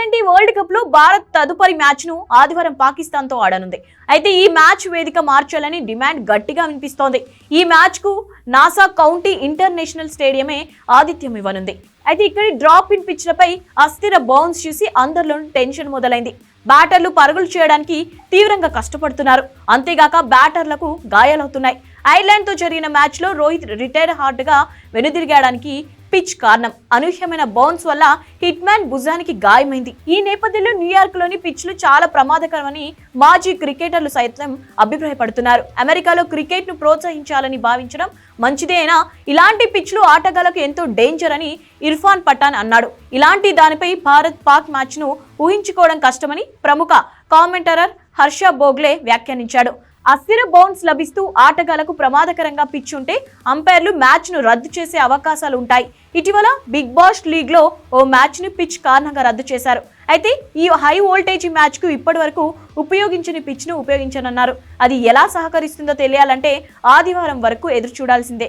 Twenty world కప్లో భారత్ తదుపరి మ్యాచ్ను ఆదివారం పాకిస్తాన్తో ఆడనుంది. అయితే ఈ మ్యాచ్ వేదిక మార్చాలని డిమాండ్ గట్టిగా వినిపిస్తోంది. ఈ మ్యాచ్కు నాసా కౌంటీ ఇంటర్నేషనల్ స్టేడియమే ఆతిథ్యం ఇవ్వనుంది. అయితే ఇక్కడి డ్రాప్ ఇన్ పిచ్లపై అస్థిర బౌన్స్ చూసి అందరిలో టెన్షన్ మొదలైంది. బ్యాటర్లు పరుగులు చేయడానికి తీవ్రంగా కష్టపడుతున్నారు. అంతేగాక బ్యాటర్లకు గాయాలవుతున్నాయి. ఐర్లాండ్తో జరిగిన మ్యాచ్లో రోహిత్ రిటైర్ హార్ట్గా వెనుదిరిగాడానికి పిచ్ కారణం. అనూహ్యమైన బౌన్స్ వల్ల హిట్ మ్యాన్ భుజానికి గాయమైంది. ఈ నేపథ్యంలో న్యూయార్క్లోని పిచ్లు చాలా ప్రమాదకరమని మాజీ క్రికెటర్లు సైతం అభిప్రాయపడుతున్నారు. అమెరికాలో క్రికెట్ను ప్రోత్సహించాలని భావించడం మంచిదేనా ఇలాంటి పిచ్లు ఆటగాళ్ళకు ఎంతో డేంజర్ అని ఇర్ఫాన్ పఠాన్ అన్నాడు. ఇలాంటి దానిపై భారత్ పాక్ మ్యాచ్ను ఊహించుకోవడం కష్టమని ప్రముఖ కామెంటరర్ హర్ష బోగ్లే వ్యాఖ్యానించాడు. అస్థిర బౌన్స్ లభిస్తూ ఆటగాళ్ళకు ప్రమాదకరంగా పిచ్ ఉంటే అంపైర్లు మ్యాచ్ను రద్దు చేసే అవకాశాలు ఉంటాయి ఇటీవల బిగ్ బాస్ లీగ్లో ఓ మ్యాచ్ని పిచ్ కారణంగా రద్దు చేశారు. అయితే ఈ హై వోల్టేజ్ మ్యాచ్కు ఇప్పటి వరకు ఉపయోగించని పిచ్ను ఉపయోగించనున్నారు. అది ఎలా సహకరిస్తుందో తెలియాలంటే ఆదివారం వరకు ఎదురు చూడాల్సిందే